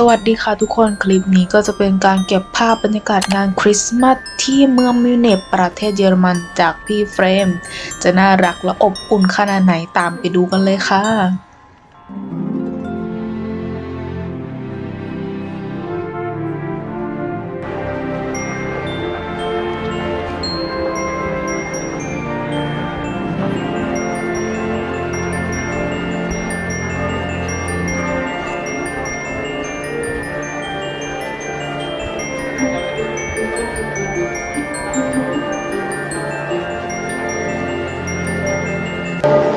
สวัสดีค่ะทุกคนคลิปนี้ก็จะเป็นการเก็บภาพบรรยากาศงานคริสต์มาสที่เมืองมิวนิกประเทศเยอรมันจากพี่เฟรม จะน่ารักและอบอุ่นขนาดไหนตามไปดูกันเลยค่ะ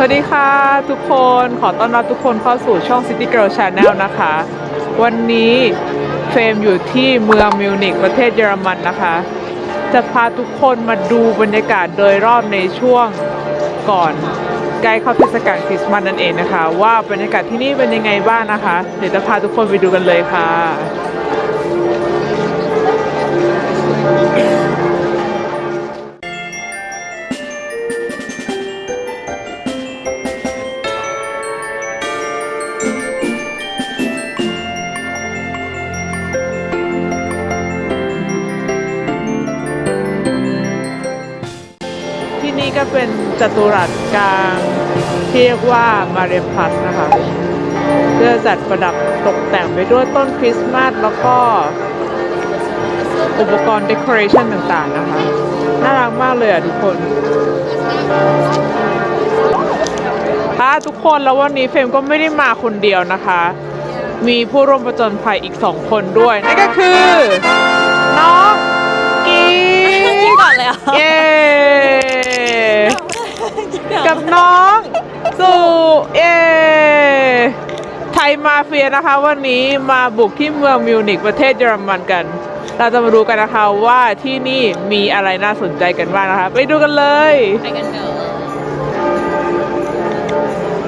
สวัสดีค่ะทุกคนขอต้อนรับทุกคนเข้าสู่ช่อง City Girl Channel นะคะ วันนี้เฟรมอยู่ที่เมืองมิวนิกประเทศเยอรมันนะคะ จะพาทุกคนมาดูบรรยากาศโดยรอบในช่วงก่อนใกล้เข้าเทศกาลคริสต์มาสนั่นเองนะคะ ว่าบรรยากาศที่นี่เป็นยังไงบ้างนะคะ เดี๋ยวจะพาทุกคนไปดูกันเลยค่ะ เป็นจัตุรัสกลางที่เรียกว่ามาเรพัสนะคะเพื่อจัดประดับตกแต่งไปด้วยต้นคริสต์มาสแล้วก็อุปกรณ์เดคอเรชันต่างๆนะคะ น่ารักมากเลยอะทุกคนค่ะทุกคนแล้ววันนี้เฟรมก็ไม่ได้มาคนเดียวนะคะ มีผู้ร่วมประจนภัยอีกสองคนด้วยนั่นก็คือ น้องกีดกินก่อนเลยเหรอะเย้ กับน้องสู่เย้ไทยมาเฟียนะคะ วันนี้มาบุกที่เมืองมิวนิกประเทศเยอรมันกัน เราจะมาดูกันนะคะว่าที่นี่มีอะไรน่าสนใจกันบ้างนะคะ ไปดูกันเลยไปกันเถ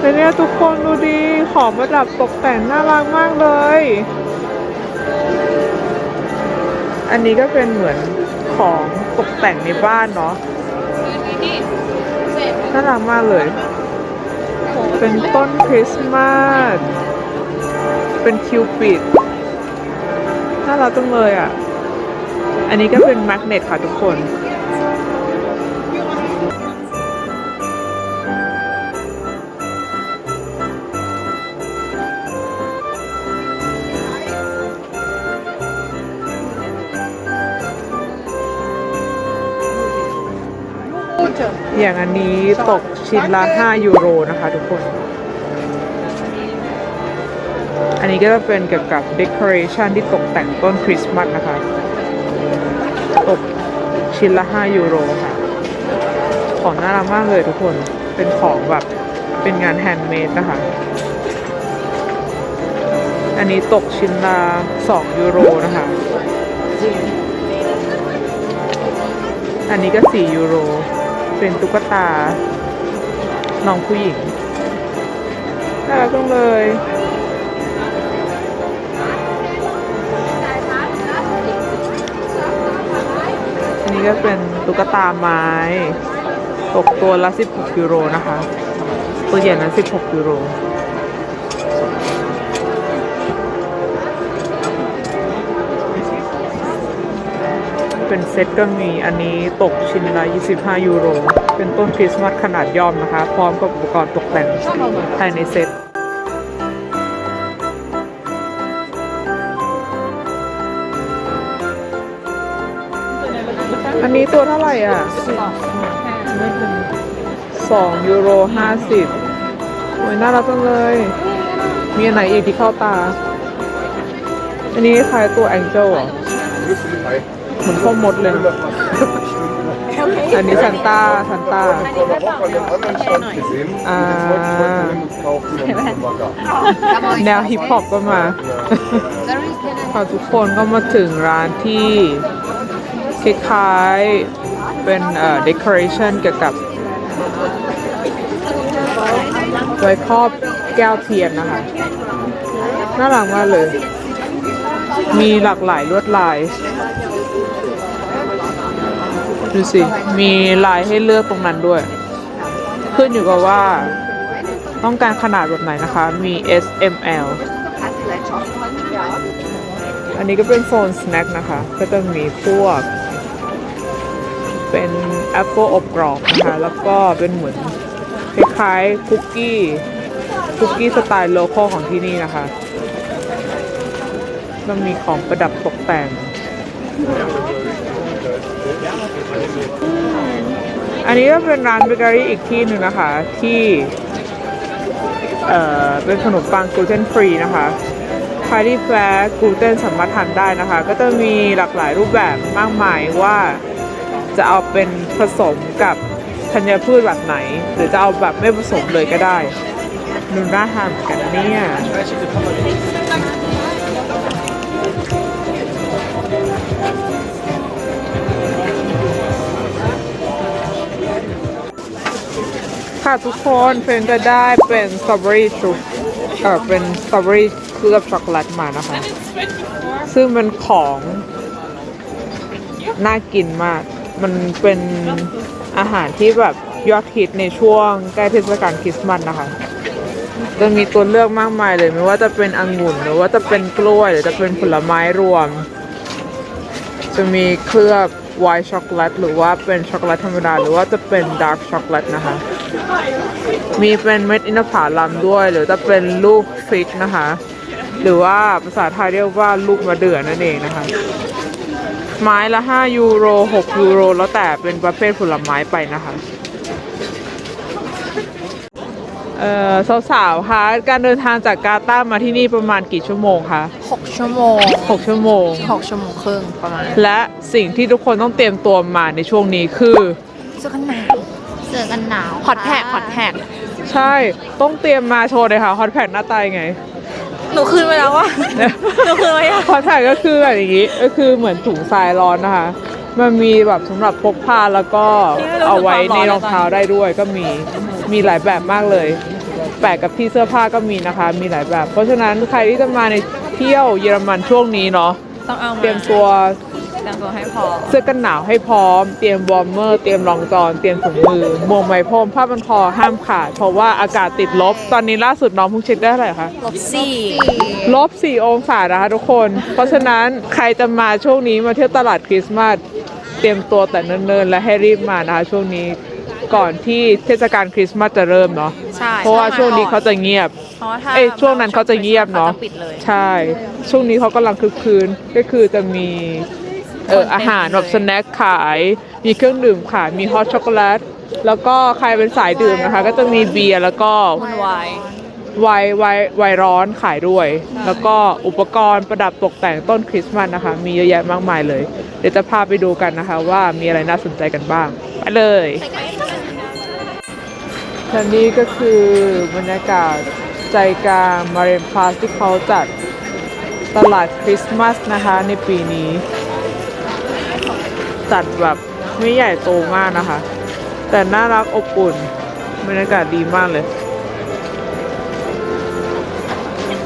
อะเนี่ยทุกคนดูดีของประดับตกแต่งน่ารักมากเลย อันนี้ก็เป็นเหมือนของตกแต่งในบ้านเนาะ น่ารักมากเลย เป็นต้นคริสต์มาส เป็นคิวปิด น่ารักจังเลยอะ อันนี้ก็เป็นแมกเนตค่ะทุกคน อย่างอันนี้ตกชิ้นละ 5 ยูโรนะคะทุกคน อันนี้ก็จะเป็นเกี่ยวกับเด o อเรชันที่ตกแต่งต้นคริสต์มาสนะคะ ตกชิ้นละ 5 ยูโรค่ะ ของน่ารักมากเลยทุกคน เป็นของแบบเป็นงานแฮนด์เมดนะคะ อันนี้ตกชิ้นละ 2 ยูโรนะคะ อันนี้ก็ 4 ยูโร เป็นตุ๊กตา น้องผู้หญิงน่ารักจังเลยอันนี้ก็เป็นตุ๊กตาไม้ ตกตัวละ 16 ยูโรนะคะ ตัวใหญ่นั้น16 ยูโร เป็นเซตก็มีอันนี้ตกชิ้นละ 25 ยูโร เป็นต้นคริสต์มาสขนาดย่อมนะคะ พร้อมกับอุปกรณ์ตกแต่งภายในเซตอันนี้ตัวเท่าไหร่อะสองยูโรห้าสิบโอ้ยน่ารักจังเลย มีอันไหนอีกที่เข้าตา อันนี้คล้ายตัวแองเจิลอะ เหมือนข้าวมดเลย อันนี้ซันต้าซันต้าแนวฮิปฮอปก็มาค่ะทุกคนก็มาถึงร้านที่คล้ายๆเป็นเอ่อ decoration เกี่ยวกับไว้ครอบแก้วเทียนนะคะ น่ารักมากเลย มีหลากหลายลวดลาย ดูสิ มีลายให้เลือกตรงนั้นด้วย ขึ้นอยู่กับว่า ต้องการขนาดแบบไหนนะคะ มี S M L อันนี้ก็เป็นโซนสแน็คนะคะ ก็จะมีพวก เป็นแอปเปิลอบกรอบนะคะ แล้วก็เป็นเหมือนคล้ายๆคุกกี้ คุกกี้สไตล์โลคอลของที่นี่นะคะ ก็มีของประดับตกแต่ง อันนี้ก็เป็นร้านเบเกอรี่อีกที่หนึ่งนะคะ ที่ เอ่อ เป็นขนมปังกลูเตนฟรีนะคะใครที่แพ้กลูเตนสามารถทานได้นะคะ ก็จะมีหลากหลายรูปแบบมากมายว่าจะเอาเป็นผสมกับธัญพืชแบบไหน หรือจะเอาแบบไม่ผสมเลยก็ได้ดูน่าทานเหมือนกันนะเนี่ย ค่ะทุกคนเฟรนก็ได้เป็นสตรอเบอรี่ชุบเออเป็นสตรอเบอรี่เคลือบช็อกโกแลตมานะคะ ซึ่งเป็นของ น่ากินมาก มันเป็นอาหารที่แบบยอดฮิตในช่วงใกล้เทศกาลคริสต์มาสนะคะจะมีตัวเลือกมากมายเลยไม่ว่าจะเป็นองุ่นหรือว่าจะเป็นกล้วยหรือจะเป็นผลไม้รวม จะมีเคลือบ ไวท์ช็อกโกแลตหรือว่าเป็นช็อกโกแลตธรรมดา หรือว่าจะเป็นดาร์กช็อกโกแลตนะคะ มีเป็นเม็ดอินทผลัมด้วย หรือจะเป็นลูกฟิกนะคะ หรือว่าภาษาไทยเรียกว่าลูกมะเดื่อนั่นเองนะคะ ไม้ละ 5 ยูโร 6 ยูโร แล้วแต่เป็นประเภทผลไม้ไปนะคะ เอ่อสาวๆคะการเดินทางจากกาตาร์มาที่นี่ประมาณกี่ชั่วโมงคะ6 ชั่วโมง 6 ชั่วโมง 6 ชั่วโมงครึ่งประมาณและสิ่งที่ทุกคนต้องเตรียมตัวมาในช่วงนี้คือ เสื้อกันหนาวเสื้อกันหนาวฮอตแท็กฮอตแท็กใช่ต้องเตรียมมาโชว์เลยค่ะฮอตแพดหน้าตายไง หนูคืนไปแล้วว่ะหนูคืนไปยังฮอตแพดก็คือแบบอย่างนี้ก็คือเหมือนถุงทรายร้อนนะคะ มันมีแบบสำหรับพกพาแล้วก็เอาไว้ในรองเท้าได้ด้วยก็มีมีหลายแบบมากเลย แปะกับที่เสื้อผ้าก็มีนะคะ มีหลายแบบ เพราะฉะนั้นใครที่จะมาในเที่ยวเยอรมันช่วงนี้เนาะต้องเอามาเตรียมตัวเตรียมตัวให้พอเสื้อกันหนาวให้พร้อม เตรียมวอร์มเมอร์ เตรียมรองจอนเตรียมถุงมือหมวกไหมพรมผ้าพันคอห้ามขาด เพราะว่าอากาศติดลบ ตอนนี้ล่าสุดน้องเพิ่งเช็คได้เท่าไหร่คะ ลบสี่ลบ 4 องศานะคะทุกคน เพราะฉะนั้นใครจะมาช่วงนี้มาเที่ยวตลาดคริสต์มาสเตรียมตัวแต่เนิ่นๆ และให้รีบมานะคะช่วงนี้ ก่อนที่เทศกาลคริสต์มาสจะเริ่มเนาะใช่เพราะว่าช่วงนี้เขาจะเงียบ เพราะว่าถ้าเอ้ยช่วงนั้นเขาจะเงียบเนาะ ขจปิดเลยใช่ ช่วงนี้เขากำลังคึกคืนก็คือจะมีเออคนเต็มอาหารแบบเลยสแน็คขาย มีเครื่องดื่มขาย มีฮอตช็อกโกแลต แล้วก็ใครเป็นสายดื่มนะคะ ก็จะมีเบียร์แล้วก็มันวายไวน์ไวน์ไวน์ร้อนขายด้วย แล้วก็อุปกรณ์ประดับตกแต่งต้นคริสต์มาสนะคะ มีเยอะแยะมากมายเลย เดี๋ยวจะพาไปดูกันนะคะ ว่ามีอะไรน่าสนใจกันบ้าง ไปเลย และนี่ก็คือบรรยากาศใจกลางมาเรนพลาสที่เขาจัดตลาดคริสต์มาสนะคะในปีนี้ จัดแบบไม่ใหญ่โตมากนะคะ แต่น่ารักอบอุ่นบรรยากาศดีมากเลย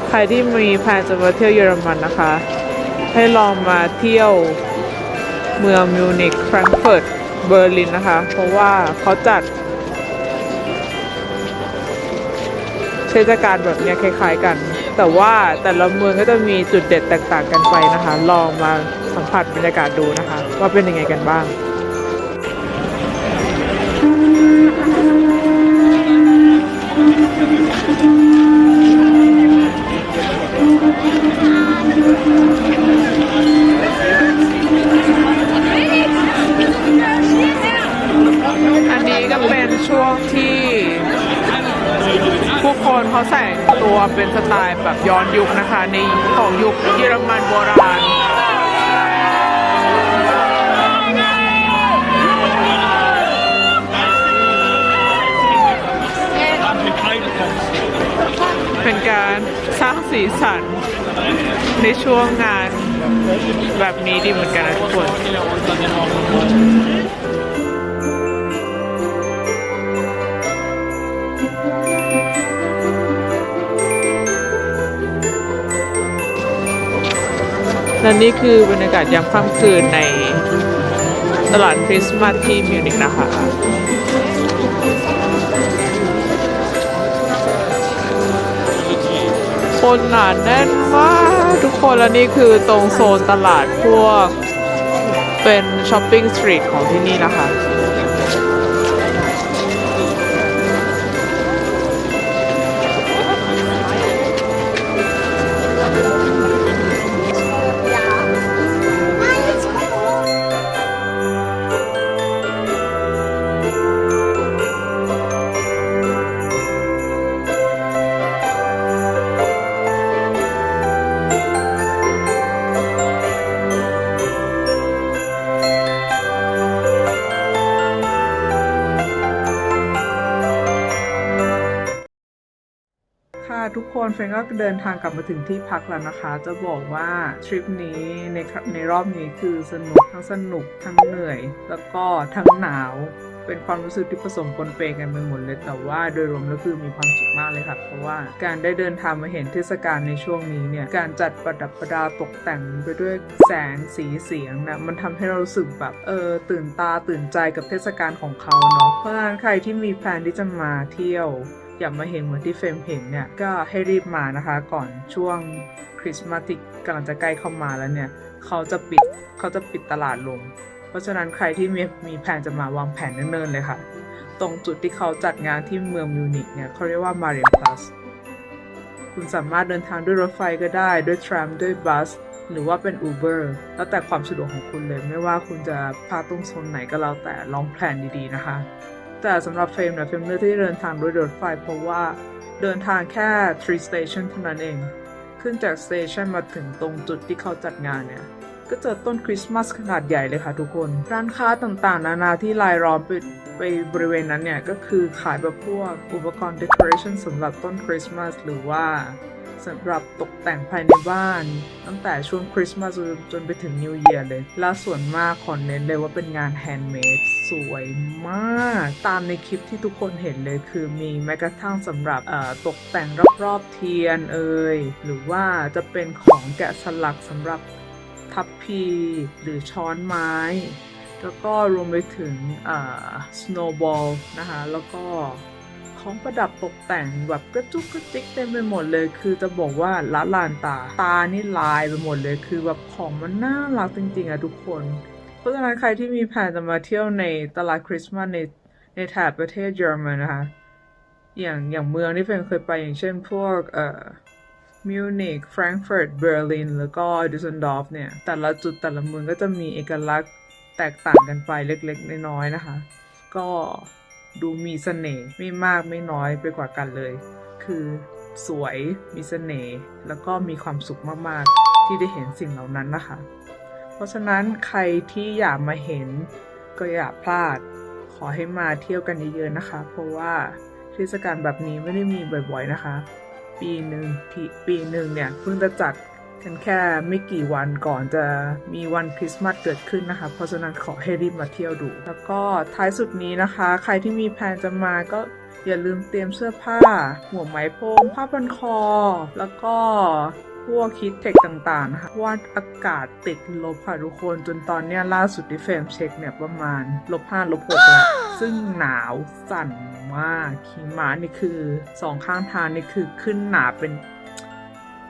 ใครที่มีแผนจะมาเที่ยวเยอรมันนะคะ ให้ลองมาเที่ยวเมืองมิวนิกแฟรงก์เฟิร์ตเบอร์ลินนะคะ เพราะว่าเขาจัด ทศกาลแบบนี้คล้ายๆกัน แต่ว่าแต่ละเมืองก็จะมีจุดเด็ดแตกต่างกันไปนะคะ ลองมาสัมผัสบรรยากาศดูนะคะ ว่าเป็นยังไงกันบ้าง สีสันในช่วงงานแบบนี้ดีเหมือนกันนะทุกคนและนี่คือบรรยากาศยามค่ำคืนในตลาดคริสต์มาสที่มิวนิกนะคะ คนหนาแน่นมากทุกคนและนี่คือตรงโซนตลาดพวก เป็นช้อปปิ้งสตรีทของที่นี่นะคะ นก็เดินทางกลับมาถึงที่พักแล้วนะคะ จะบอกว่าทริปนี้ในในรอบนี้คือสนุกทั้งสนุกทั้งเหนื่อย แล้วก็ทั้งหนาว เป็นความรู้สึกที่ผสมปนเปกันไปหมดเลย แต่ว่าโดยรวมแล้วคือมีความสุขมากเลยค่ะ เพราะว่าการได้เดินทางมาเห็นเทศกาลในช่วงนี้เนี่ย การจัดประดับประดาตกแต่งไปด้วยแสงสีเสียงนะมันทำให้เรารู้สึกแบบเออตื่นตาตื่นใจกับเทศกาลของเขาเนาะ เพราะฉะนั้นใครที่มีแพลนที่จะมาเที่ยว อยากมาเห็นเหมือนที่เฟรมเห็นเนี่ยก็ให้รีบมานะคะ ก่อนช่วงคริสต์มาสที่กำลังจะใกล้เข้ามาแล้วเนี่ยเขาจะปิดเขาจะปิดตลาดลง เพราะฉะนั้นใครที่มีมีแผนจะมาวางแผนเนิ่นๆเลยค่ะ ตรงจุดที่เขาจัดงานที่เมืองมิวนิกเนี่ยเขาเรียกว่ามาเรีย p พลัสคุณสามารถเดินทางด้วยรถไฟก็ได้ ด้วยทรัมด้วยบัส หรือว่าเป็น Uber แล้วแต่ความสะดวกของคุณเลย ไม่ว่าคุณจะพาตรงโซนไหนก็แล้วแต่ลองแพลนดีๆนะคะ แต่สำหรับเฟรมเนี่ยเฟรมเลือกที่เดินทางด้วยรถไฟเพราะว่าเดินทางแค่ 3 station เท่านั้นเอง ขึ้นจากสเตชันมาถึงตรงจุดที่เขาจัดงานเนี่ย ก็เจอต้นคริสต์มาสขนาดใหญ่เลยค่ะทุกคน ร้านค้าต่างๆ นานาที่รายล้อมไปไปบริเวณนั้นเนี่ย ก็คือขายแบบพวกอุปกรณ์ decoration สำหรับต้นคริสต์มาสหรือว่า สำหรับตกแต่งภายในบ้าน ตั้งแต่ช่วงคริสต์มาสจนไปถึงนิวเ e ียร์เลย และส่วนมากขอเน้นเลยว่าเป็นงานแฮนด์เมดสวยมาก ตามในคลิปที่ทุกคนเห็นเลยคือมีแม้กระทั่งสำหรับตกแต่งรอบๆเทียนเอ่ยหรือว่าจะเป็นของแกะสลักสำหรับทัพพีหรือช้อนไม้แล้วก็รวมไปถึงอ่า snowball นะคะ แล้วก็ ของประดับตกแต่งแบบกระจุกกระจิกเต็มไปหมดเลย คือจะบอกว่าละลานตา ตานี่ลายไปหมดเลย คือแบบของมันน่ารักจริงๆอะทุกคน เพราะฉะนั้นใครที่มีแผนจะมาเที่ยวในตลาดคริสต์มาสในในแถบประเทศเยอรมันนะคะ อย่างอย่างเมืองที่เฟนเคยไปอย่างเช่นพวกเอ่อมิวนิกแฟรงก์เฟิร์ตเบอร์ลินแล้วก็ดิสซนดอฟเนี่ย แต่ละจุดแต่ละเมืองก็จะมีเอกลักษณ์แตกต่างกันไปเล็กๆ น้อยๆนะคะ ก็ ดูมีเสน่ห์ไม่มากไม่น้อยไปกว่ากันเลย คือสวยมีเสน่ห์แล้วก็มีความสุขมากๆ ที่ได้เห็นสิ่งเหล่านั้นนะคะ เพราะฉะนั้นใครที่อยากมาเห็นก็อย่าพลาด ขอให้มาเที่ยวกันเยอะๆนะคะ เพราะว่าเทศกาลแบบนี้ไม่ได้มีบ่อยๆนะคะ ปีหนึ่งปีหนึ่งเนี่ยเพิ่งจะจัด กันแค่ไม่กี่วันก่อนจะมีวันคริสต์มาสเกิดขึ้นนะคะ เพราะฉะนั้นขอให้รีบมาเที่ยวดู แล้วก็ท้ายสุดนี้นะคะ ใครที่มีแผนจะมาก็อย่าลืมเตรียมเสื้อผ้าหัวไหมพรมผ้าพันคอ แล้วก็พวกคิดเทคต่างๆนะคะว่าอากาศติดลบค่ะทุกคนจนตอนเนี้ยล่าสุดที่เฟรมเช็คเนี่ยประมาณลบห้าลบหกแล้วซึ่งหนาวสั่นมากหิมะนี่คือสองข้างทางนี่คือขึ้นหนาเป็น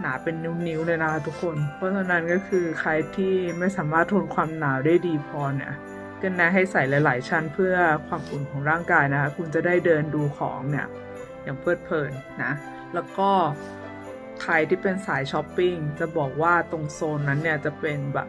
หนาเป็นนิ้วๆเลยนะคะทุกคน เพราะฉะนั้นก็คือใครที่ไม่สามารถทนความหนาวได้ดีพอเนี่ยก็แนะให้ใส่หลาย ๆ ชั้นเพื่อความอุ่นของร่างกายนะคะคุณจะได้เดินดูของเนี่ยอย่างเพลิดเพลินนะแล้วก็ใครที่เป็นสายช้อปปิ้งจะบอกว่าตรงโซนนั้นเนี่ยจะเป็นแบบ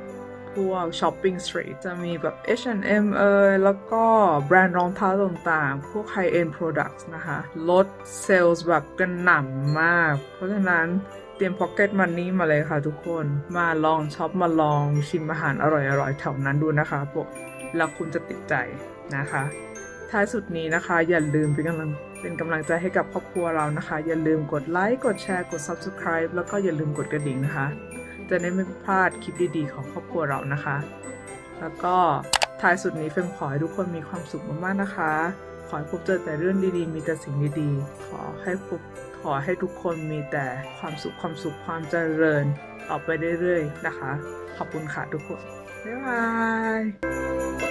พวกช้อปปิ้งสตรีทจะมีแบบ H&M เอยแล้วก็แบรนด์รองเท้าต่างๆ พวก High End Products นะคะ ลดเซลล์แบบกระหน่ำมาก เพราะฉะนั้นเตรียม Pocket Money มาเลยค่ะทุกคน มาลองช็อปมาลองชิมอาหารอร่อยๆแถวนั้นดูนะคะพวกแล้วคุณจะติดใจนะคะ ท้ายสุดนี้นะคะ อย่าลืมเป็นกำลังเป็นกำลังใจให้กับครอบครัวเรานะคะ อย่าลืมกดไลค์ กดแชร์ กด Subscribe แล้วก็อย่าลืมกดกระดิ่งนะคะ จะได้ไม่พลาดคลิปดีๆ ของครอบครัวเรานะคะ แล้วก็ท้ายสุดนี้เฟรมขอให้ทุกคนมีความสุขมากๆนะคะ ขอให้พบเจอแต่เรื่องดีๆ มีแต่สิ่งดีๆ ขอให้พบขอให้ทุกคนมีแต่ความสุขความสุขความเจริญออกไปเรื่อยๆนะคะ ขอบคุณค่ะทุกคน บ๊ายบาย